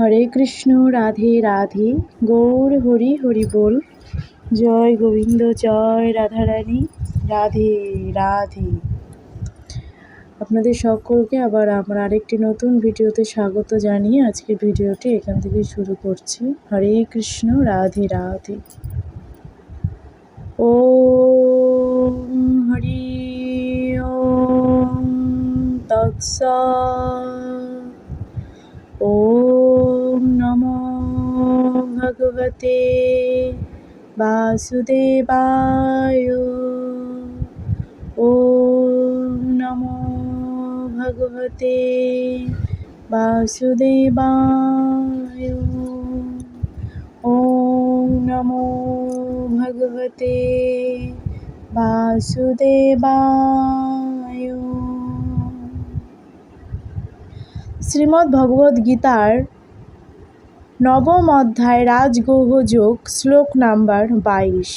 হরে কৃষ্ণ, রাধে রাধে, গৌর হরি হরি বল। জয় গোবিন্দ, জয় রাধারানী, রাধে রাধে। আপনাদের সকলকে আবার আমার আরেকটি নতুন ভিডিওতে স্বাগত জানিয়ে আজকের ভিডিওটি এখান থেকে শুরু করছি। হরে কৃষ্ণ, রাধে রাধে। ও হরি ও তৎস। ও भगवते वासुदेवाय ॐ नमो भगवते वासुदेवाय ॐ नमो भगवते वासुदेवाय শ্রীমদ্ ভগবদ্ গীতার নবম অধ্যায় রাজগৌহ যোগ, শ্লোক নাম্বার বাইশ।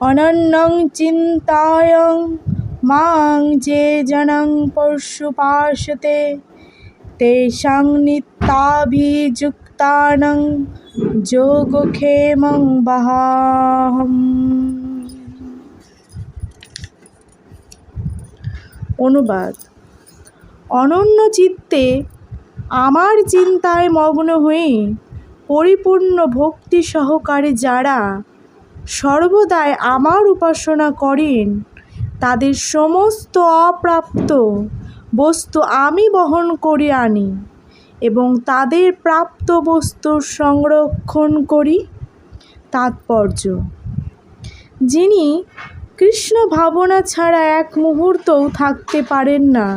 অনন্যং চিন্তায়ং মাং যে জনং পশুপাশতে তেষাং নিত্যাভিযুক্তানং যোগক্ষেমং বাহাহম। অনুবাদ। অনন্য চিত্তে আমার চিন্তায় মগ্ন হয়ে পরিপূর্ণ ভক্তি সহকারে যারা সর্বদাই আমার উপাসনা করেন, তাদের সমস্ত অপ্রাপ্ত বস্তু আমি বহন করে আনি এবং তাদের প্রাপ্ত বস্তুর সংরক্ষণ করি। তাৎপর্য। যিনি কৃষ্ণ ভাবনা ছাড়া এক মুহূর্তও থাকতে পারেন না।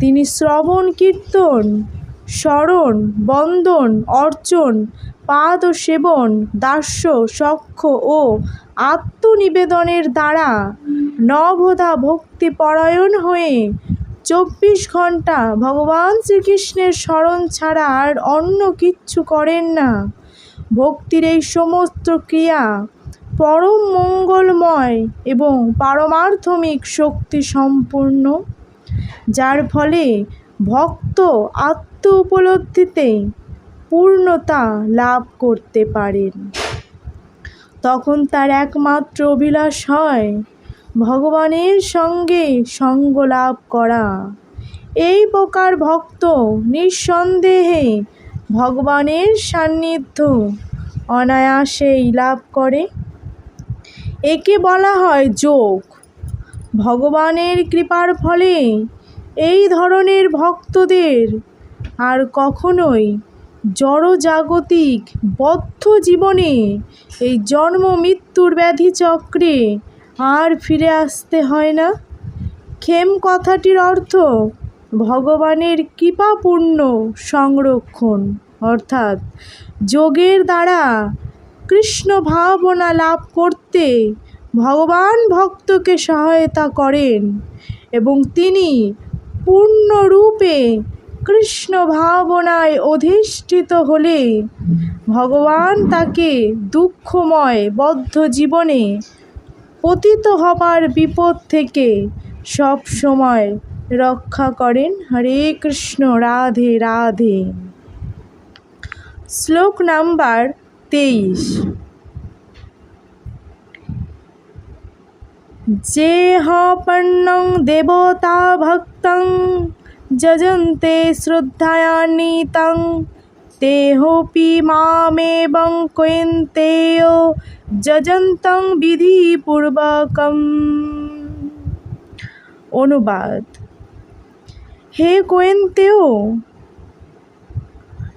তিনি শ্রবণ, কীর্তন, স্মরণ, বন্দন, অর্চন, পাদ ও সেবন, দাস্য সখ্য ও আত্মনিবেদনের দ্বারা নবধা ভক্তিপরায়ণ হয়ে চব্বিশ ঘণ্টা ভগবান শ্রীকৃষ্ণের স্মরণ ছাড়া আর অন্য কিচ্ছু করেন না। ভক্তির এই সমস্ত ক্রিয়া পরম মঙ্গলময় এবং পারমার্থমিক শক্তি সম্পূর্ণ, যার ফলে ভক্ত আত্ম উপলব্ধিতে পূর্ণতা লাভ করতে পারেন। তখন তার একমাত্র অভিলাষ হয় ভগবানের সঙ্গে সঙ্গ লাভ করা। এই প্রকার ভক্ত নিঃসন্দেহে ভগবানের সান্নিধ্য অনায়াসেই লাভ করে। একে বলা হয় যোগ। ভগবানের কৃপার ফলে এই ধরনের ভক্তদের আর কখনোই জড়জাগতিক বদ্ধ জীবনে এই জন্ম মৃত্যুর ব্যাধি চক্রে আর ফিরে আসতে হয় না। খেম কথাটির অর্থ ভগবানের কৃপাপূর্ণ সংরক্ষণ, অর্থাৎ যোগের দ্বারা কৃষ্ণ ভাবনা লাভ করতে ভগবান ভক্তকে সহায়তা করেন এবং তিনি পূর্ণরূপে কৃষ্ণ ভাবনায় অধিষ্ঠিত হলে ভগবান তাকে দুঃখময় বদ্ধ জীবনে পতিত হবার বিপদ থেকে সব সময় রক্ষা করেন। হরে কৃষ্ণ, রাধে রাধে। শ্লোক নাম্বার তেইশ। যেহপন্নং দেবতা ভক্তং যজন্তে শ্রদ্ধায়ান্বিতং তেহোপি মামেবং কৈন্তেয় যজন্তং বিধিপূর্বকম। অনুবাদ। হে কোয়েন্তেও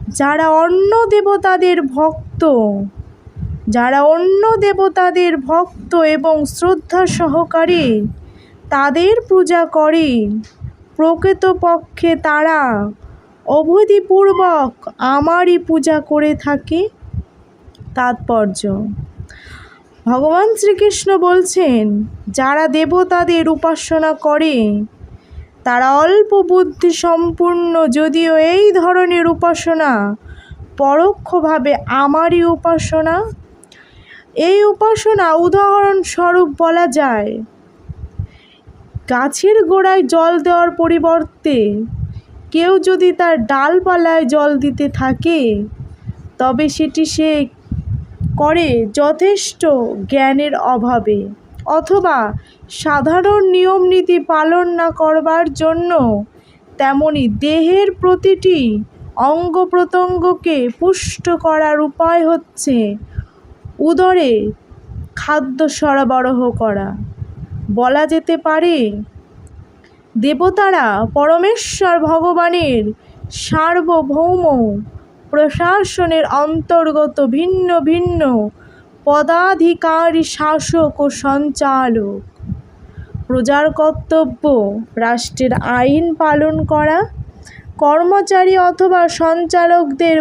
যারা অন্য দেবতাদের ভক্ত, যারা অন্য দেবতাদের ভক্ত এবং শ্রদ্ধা সহকারে তাদের পূজা করে, প্রকৃতপক্ষে তারা অবধিপূর্বক আমারই পূজা করে থাকে। তাৎপর্য। ভগবান শ্রীকৃষ্ণ বলছেন, যারা দেবতাদের উপাসনা করে তারা অল্প বুদ্ধি সম্পূর্ণ যদিও এই ধরনের উপাসনা পরোক্ষভাবে আমারই উপাসনা, এই উপাসনা উদাহরণস্বরূপ বলা যায়, গাছের গোড়ায় জল দেওয়ার পরিবর্তে কেউ যদি তার ডালপালায় জল দিতে থাকে, তবে সেটি সে করে যথেষ্ট জ্ঞানের অভাবে, অথবা সাধারণ নিয়ম নীতি পালন না করবার জন্য তেমনি দেহের প্রতিটি অঙ্গ প্রত্যঙ্গকে পুষ্ট করার উপায় হচ্ছে উদরে খাদ্য সরবরাহ করা। বলা যেতে পারে, দেবতারা পরমেশ্বর ভগবানের সার্বভৌম প্রশাসনের অন্তর্গত ভিন্ন ভিন্ন পদাধিকারী শাসক ও সঞ্চালক। প্রজার কর্তব্য রাষ্ট্রের আইন পালন করা, কর্মচারী অথবা সঞ্চালকদের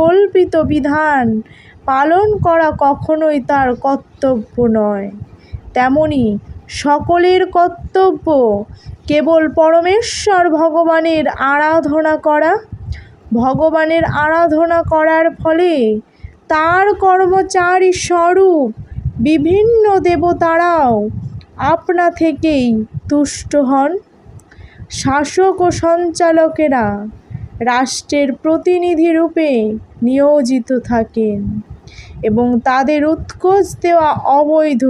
কল্পিত বিধান পালন করা কখনোই তার কর্তব্য নয়। তেমনি সকলের কর্তব্য কেবল পরমেশ্বর ভগবানের আরাধনা করা, ভগবানের আরাধনা করার ফলে তার কর্মচারী স্বরূপ বিভিন্ন দেবতারাও আপনা থেকেই তুষ্ট হন। শাসক ও সঞ্চালকেরা রাষ্ট্রের প্রতিনিধি রূপে নিয়োজিত থাকেন এবং তাদের উৎকোচ দেওয়া অবৈধ,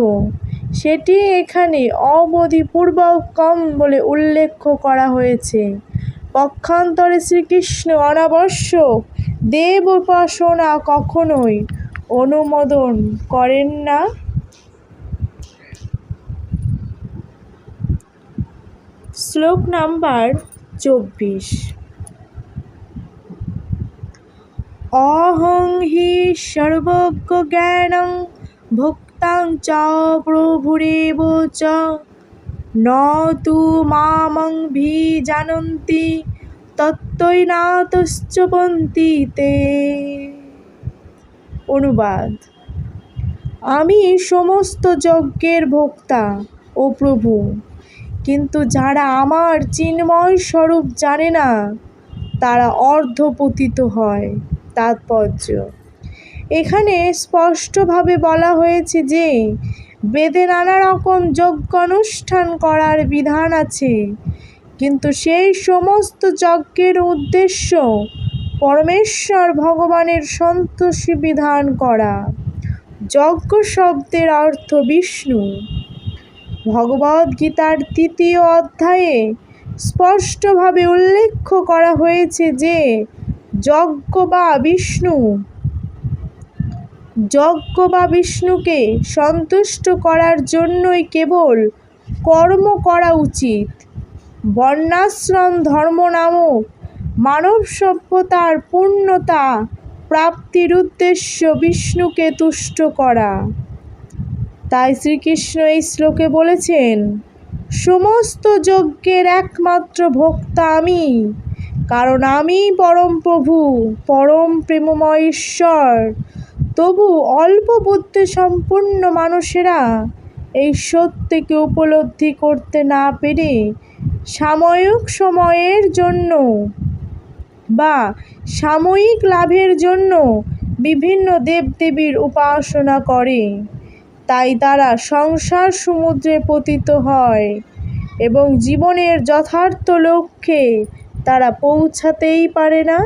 সেটি এখানে অবধিপূর্বকম বলে উল্লেখ করা হয়েছে। পক্ষান্তরে শ্রীকৃষ্ণ অনাবশ্যক দেব উপাসনা কখনোই অনুমোদন করেন না। শ্লোক নাম্বার চব্বিশ। অহং হি সর্বজ্ঞ জ্ঞানং ভুক্তাং চ প্রভুরেব চ। ন তু মামং ভি জানন্তি তত্ত্বৈনাতশ্চপন্তি তে। অনুবাদ। আমি সমস্ত যজ্ঞের ভোক্তা ও প্রভু। কিন্তু যারা আমার চিন্ময় স্বরূপ জানে না, তারা অর্ধপতিত হয়। তাৎপর্য। এখানে স্পষ্টভাবে বলা হয়েছে যে, বেদে নানা রকম যজ্ঞ অনুষ্ঠান করার বিধান আছে। কিন্তু সেই সমস্ত যজ্ঞের উদ্দেশ্য পরমেশ্বর ভগবানের সন্তোষী বিধান করা। যজ্ঞ শব্দের অর্থ বিষ্ণু। ভগবদ্গীতার তৃতীয় অধ্যায়ে স্পষ্টভাবে উল্লেখ করা হয়েছে যে, যজ্ঞ বা বিষ্ণু, যজ্ঞ বা বিষ্ণুকে সন্তুষ্ট করার জন্যই কেবল কর্ম করা উচিত। বর্ণাশ্রম ধর্ম নামক মানব সভ্যতার পূর্ণতা প্রাপ্তির উদ্দেশ্য বিষ্ণুকে তুষ্ট করা। তাই শ্রীকৃষ্ণ এই শ্লোকে বলেছেন, সমস্ত যজ্ঞের একমাত্র ভোক্তা আমি, কারণ আমি পরম প্রভু, পরম প্রেমময় ঈশ্বর। তবু অল্প বুদ্ধি সম্পূর্ণ মানুষেরা এই সত্যকে উপলব্ধি করতে না পেরে সাময়িক সময়ের জন্য বা সাময়িক লাভের জন্য বিভিন্ন দেবদেবীর উপাসনা করে। তাই তারা সংসার সমুদ্রে পতিত হয় এবং জীবনের যথার্থ লক্ষ্যে তারা পৌঁছাতেই পারে না।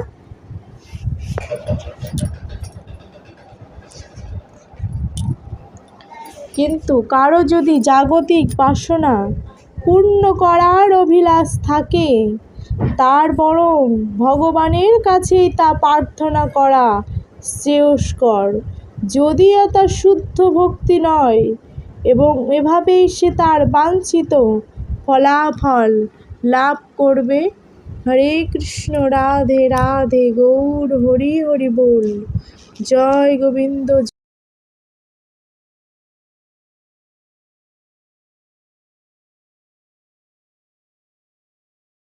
কিন্তু কারও যদি জাগতিক বাসনা পূর্ণ করার অভিলাষ থাকে, তার বরং ভগবানের কাছেই তা প্রার্থনা করা শ্রেয়স্কর। যদিও তা শুদ্ধ ভক্তি নয় এবং এভাবেই সে তার বাঞ্ছিত ফলাফল লাভ করবে। হরে কৃষ্ণ, রাধে রাধে, গৌর, হরি হরি বল। জয় গোবিন্দ